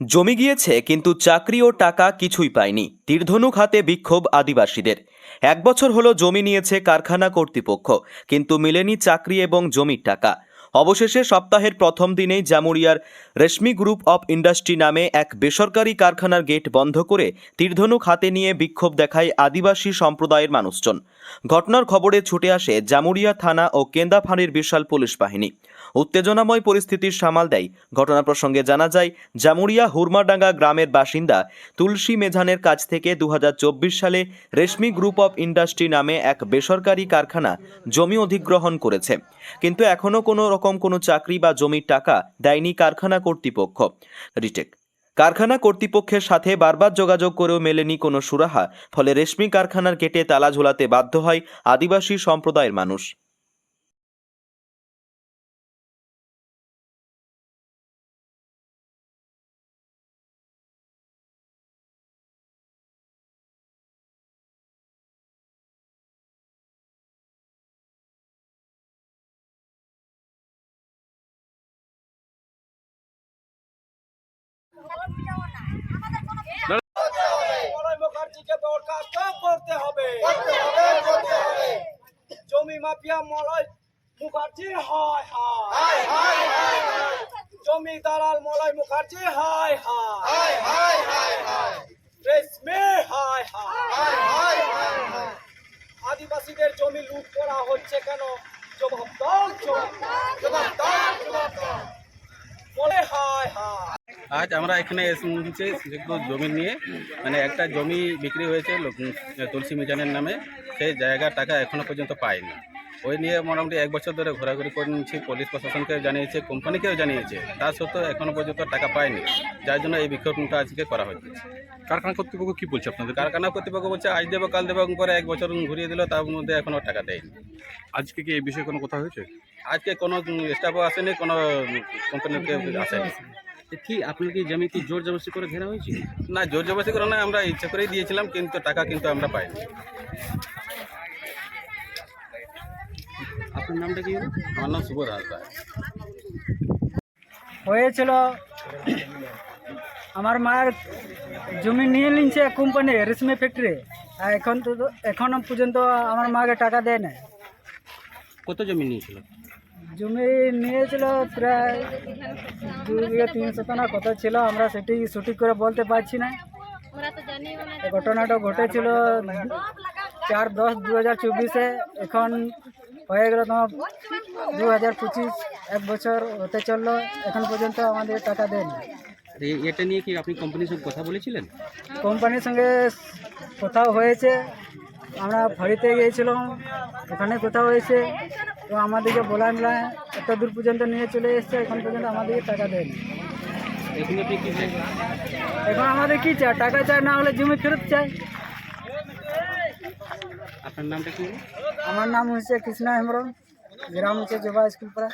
জমি গিয়েছে, কিন্তু চাকরি ও টাকা কিছুই পায়নি। তীর্ধনুক হাতে বিক্ষোভ আদিবাসীদের। এক বছর হলো জমি নিয়েছে কারখানা কর্তৃপক্ষ, কিন্তু মিলেনি চাকরি এবং জমির টাকা। অবশেষে সপ্তাহের প্রথম দিনেই জামুরিয়ার রেশমি গ্রুপ অফ ইন্ডাস্ট্রি নামে এক বেসরকারি কারখানার গেট বন্ধ করে তীরধনুক হাতে নিয়ে বিক্ষোভ দেখায় আদিবাসী সম্প্রদায়ের মানুষজন। ঘটনার খবরে ছুটে আসে জামুরিয়া থানা ও কেন্দাফাঁড়ির বিশাল পুলিশ বাহিনী। উত্তেজনাময় পরিস্থিতির সামাল দেয়। ঘটনা প্রসঙ্গে জানা যায়, জামুরিয়া হুরমাডাঙ্গা গ্রামের বাসিন্দা তুলসী মেঝানের কাছ থেকে দু হাজার চব্বিশ সালে রেশমি গ্রুপ অফ ইন্ডাস্ট্রি নামে এক বেসরকারি কারখানা জমি অধিগ্রহণ করেছে। কিন্তু এখনও কোনো রকম কোনো চাকরি বা জমির টাকা দেয়নি কারখানা কর্তৃপক্ষ। রিটেক। কারখানা কর্তৃপক্ষের সাথে বারবার যোগাযোগ করেও মেলেনি কোনো সুরাহা, ফলে রেশমি কারখানার গেটে তালা ঝোলাতে বাধ্য হয় আদিবাসী সম্প্রদায়ের মানুষ। করতে হবে। জমি মাফিয়া মলয় মুখার্জি হায় হায়। জমি দালাল মলয় মুখার্জি হায় হায়। রেশমে হায় হায় আদিবাসীদের জমি লুট করা হচ্ছে কেন? জবাব দাও জবাব দাও, জবাব দাও জবাব দাও বলে হায় হায় আজ আমরা এখানে এসেছি একটু জমি নিয়ে। মানে একটা জমি বিক্রি হয়েছে তুলসী মিজানের নামে। সেই জায়গার টাকা এখনও পর্যন্ত পায়নি ওই নিয়ে মোটামুটি এক বছর ধরে ঘোরাঘুরি করে নিচ্ছি পুলিশ প্রশাসনকেও জানিয়েছে কোম্পানিকেও জানিয়েছে। তা সত্ত্বেও এখনও পর্যন্ত টাকা পায়নি যার জন্য এই বিক্ষোভটা আজকে করা হয়েছে কারখানা কর্তৃপক্ষ কী বলছে আপনাদের? কারখানা কর্তৃপক্ষ বলছে আজ দেবো কাল দেবো করে এক বছর ঘুরিয়ে দিল তার মধ্যে এখনও টাকা দেয়নি। আজকে কি এই বিষয়ে কোনো কথা হয়েছে? আজকে কোনো স্টাফও আসেনি কোনো কোম্পানির কেউ আসেনি। কি আপনার কি জমি কি জোর জবরদস্তি করে ঘেরা হয়েছে? না জোর জবরদস্তি করে না আমরা ইচ্ছা করেই দিয়েছিলাম কিন্তু টাকা কিন্তু আমরা পাইনি। আপনার নামটা কি? হলো আমার নাম সুবোধ হাসদা হয়েছিল আমার মায়ের জমি নিয়ে নিচ্ছে কোম্পানি রেশমি ফ্যাক্টরি আর এখন তো এখনও পর্যন্ত আমার মাকে টাকা দেয় না কত জমি নিয়েছিল? জমি নিয়েছিল প্রায় দু বিঘা তিন শতাংশ কত ছিল আমরা সেটি সঠিক করে বলতে পারছি না। ঘটনাটা ঘটেছিল চার দশ দু হাজার চব্বিশে। এখন হয়ে গেল তোমার দু হাজার পঁচিশ এক বছর হতে চলল এখন পর্যন্ত আমাদের টাকা দেয়নি। এ- এটা নিয়ে কি আপনি কোম্পানির সঙ্গে কথা বলেছিলেন? কোম্পানির সঙ্গে কোথাও হয়েছে আমরা ফাড়িতে গিয়েছিলাম ওখানে কোথাও হয়েছে তো আমাদেরকে বলা না এত দূর পর্যন্ত নিয়ে চলে এসছে এখন পর্যন্ত আমাদেরকে টাকা দেয়নি। এখন আমাদের কি চাই? টাকা চাই না হলে জমি ফেরত চাই। আপনার নামটা কি? আমার নাম হচ্ছে কৃষ্ণা হেমব্রম গ্রাম হচ্ছে জবা স্কুল পাড়া।